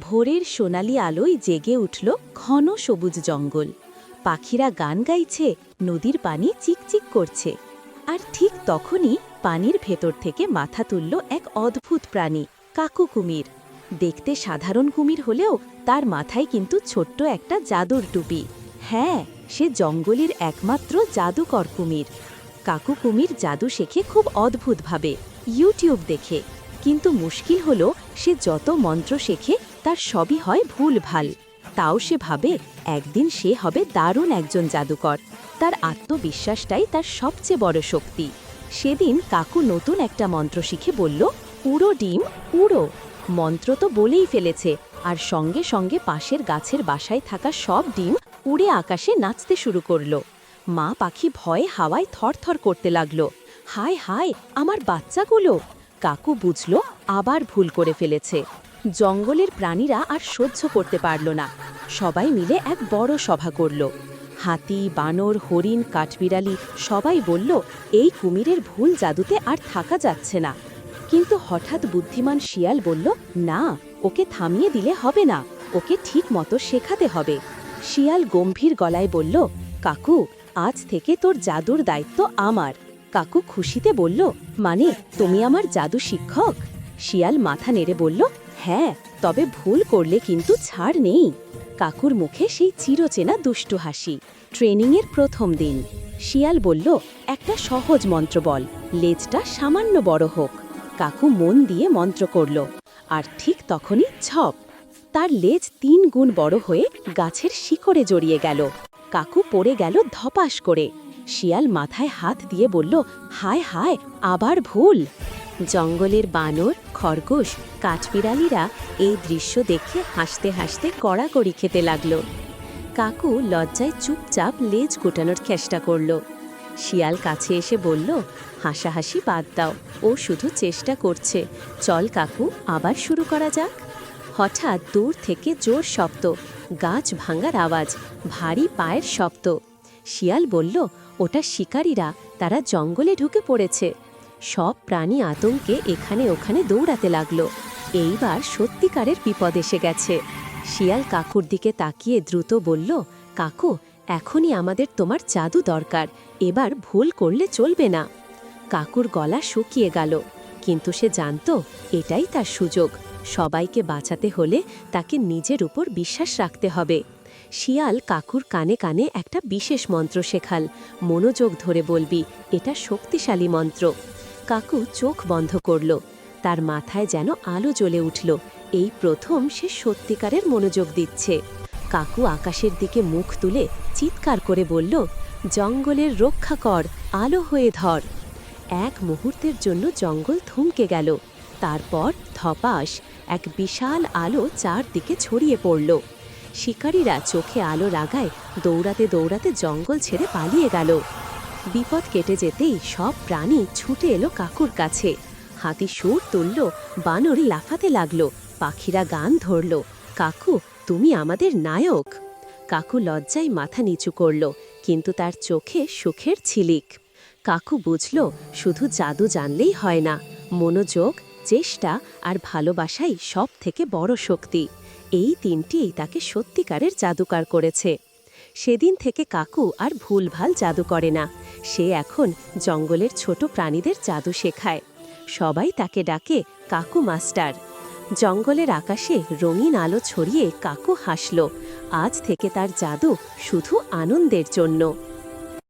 ভোরের সোনালি আলোয় জেগে উঠল ঘন সবুজ জঙ্গল। পাখিরা গান গাইছে, নদীর পানি চিকচিক করছে। আর ঠিক তখনই পানির ভেতর থেকে মাথা তুলল এক অদ্ভুত প্রাণী, কাকু কুমির। দেখতে সাধারণ কুমির হলেও তার মাথায় কিন্তু ছোট্ট একটা জাদুর টুপি। হ্যাঁ সে জঙ্গলের একমাত্র জাদুকর কুমির। কাকু কুমির জাদু শেখে খুব অদ্ভুতভাবে, ইউটিউব দেখে। কিন্তু মুশকিল হলো, সে যত মন্ত্র শেখে, তার সবই হয় ভুল ভালো তাও সে ভাবে, একদিন সে হবে দারুণ একজন জাদুকর। তার আত্মবিশ্বাসটাই তার সবচেয়ে বড় শক্তি। সেদিন কাকু নতুন একটা মন্ত্র শিখে বলল, উড়ো ডিম, উড়ো। মন্ত্র তো বলেই ফেলেছে, আর সঙ্গে সঙ্গে পাশের গাছের বাসায় থাকা সব ডিম উড়ে আকাশে নাচতে শুরু করল। মা পাখি ভয়ে হাওয়ায় থরথর করতে লাগল, হায় হায়, আমার বাচ্চাগুলো! কাকু বুঝল, আবার ভুল করে ফেলেছে। জঙ্গলের প্রাণীরা আর সহ্য করতে পারল না। সবাই মিলে এক বড় সভা করল। হাতি, বানর, হরিণ, কাঠবিড়ালি সবাই বলল, এই কুমিরের ভুল জাদুতে আর থাকা যাচ্ছে না। কিন্তু হঠাৎ বুদ্ধিমান শিয়াল বলল, না, ওকে থামিয়ে দিলে হবে না। ওকে ঠিক মতো শেখাতে হবে। শিয়াল গম্ভীর গলায় বলল, কাকু, আজ থেকে তোর জাদুর দায়িত্ব আমার। কাকু খুশিতে বলল মানে তুমি আমার জাদু শিক্ষক? শিয়াল মাথা নেড়ে বলল হ্যাঁ তবে ভুল করলে কিন্তু ছাড় নেই। কাকুর মুখে সেই চিরচেনা দুষ্টু হাসি, ট্রেনিংয়ের প্রথম দিন। শিয়াল বলল, একটা সহজ মন্ত্র বল, লেজটা সামান্য বড় হোক। কাকু মন দিয়ে মন্ত্র করল, আর ঠিক তখনই ছপ, তার লেজ তিন গুণ বড় হয়ে গাছের শিকড়ে জড়িয়ে গেল। কাকু পড়ে গেল ধপাস করে। শিয়াল মাথায় হাত দিয়ে বলল, হায় হায়, আবার ভুল। জঙ্গলের বানর, খরগোশ, কাঠবিড়ালিরা এই দৃশ্য দেখে হাসতে হাসতে কড়াকড়ি খেতে লাগল। কাকু লজ্জায় চুপচাপ লেজ গোটানোর চেষ্টা করল। শিয়াল কাছে এসে বলল, হাসাহাসি বাদ দাও, ও শুধু চেষ্টা করছে। চল কাকু, আবার শুরু করা যাক। হঠাৎ দূর থেকে জোর শব্দ, গাছ ভাঙার আওয়াজ, ভারী পায়ের শব্দ। শিয়াল বলল, ওটা শিকারীরা, তারা জঙ্গলে ঢুকে পড়েছে। সব প্রাণী আতঙ্কে এখানে ওখানে দৌড়াতে লাগল। এইবার সত্যিকারের বিপদ এসে গেছে। শিয়াল কাকুর দিকে তাকিয়ে দ্রুত বলল, কাকু, এখনই আমাদের তোমার জাদু দরকার, এবার ভুল করলে চলবে না। কাকুর গলা শুকিয়ে গেল, কিন্তু সে জানত এটাই তার সুযোগ। সবাইকে বাঁচাতে হলে তাকে নিজের উপর বিশ্বাস রাখতে হবে। শিয়াল কাকুর কানে কানে একটা বিশেষ মন্ত্র শেখাল। মনোযোগ ধরে বলবি, এটা শক্তিশালী মন্ত্র। কাকু চোখ বন্ধ করল। তার মাথায় যেন আলো জ্বলে উঠল। এই প্রথম সে সত্যিকারের মনোযোগ দিচ্ছে। কাকু আকাশের দিকে মুখ তুলে চিৎকার করে বলল, জঙ্গলের রক্ষা কর, আলো হয়ে ধর। এক মুহূর্তের জন্য জঙ্গল থমকে গেল। তারপর ধপাস, এক বিশাল আলো চারদিকে ছড়িয়ে পড়ল। শিকারীরা চোখে আলো লাগায় দৌড়াতে দৌড়াতে জঙ্গল ছেড়ে পালিয়ে গেল। বিপদ কেটে যেতেই সব প্রাণী ছুটে এলো কাকুর কাছে। হাতি সুর তুলল, বানর লাফাতে লাগল, পাখিরা গান ধরল, কাকু, তুমি আমাদের নায়ক। কাকু লজ্জায় মাথা নিচু করল, কিন্তু তার চোখে সুখের ছিলিক। কাকু বুঝল, শুধু জাদু জানলেই হয় না, মনোযোগ, চেষ্টা আর ভালোবাসাই সব থেকে বড় শক্তি। এই তিনটিই তাকে সত্যিকারের জাদুকার করেছে। সেদিন থেকে কাকু আর ভুলভাল জাদু করে না। সে এখন জঙ্গলের ছোট প্রাণীদের জাদু শেখায়। সবাই তাকে ডাকে কাকু মাস্টার। জঙ্গলের আকাশে রঙিন আলো ছড়িয়ে কাকু হাসল। আজ থেকে তার জাদু শুধু আনন্দের জন্য।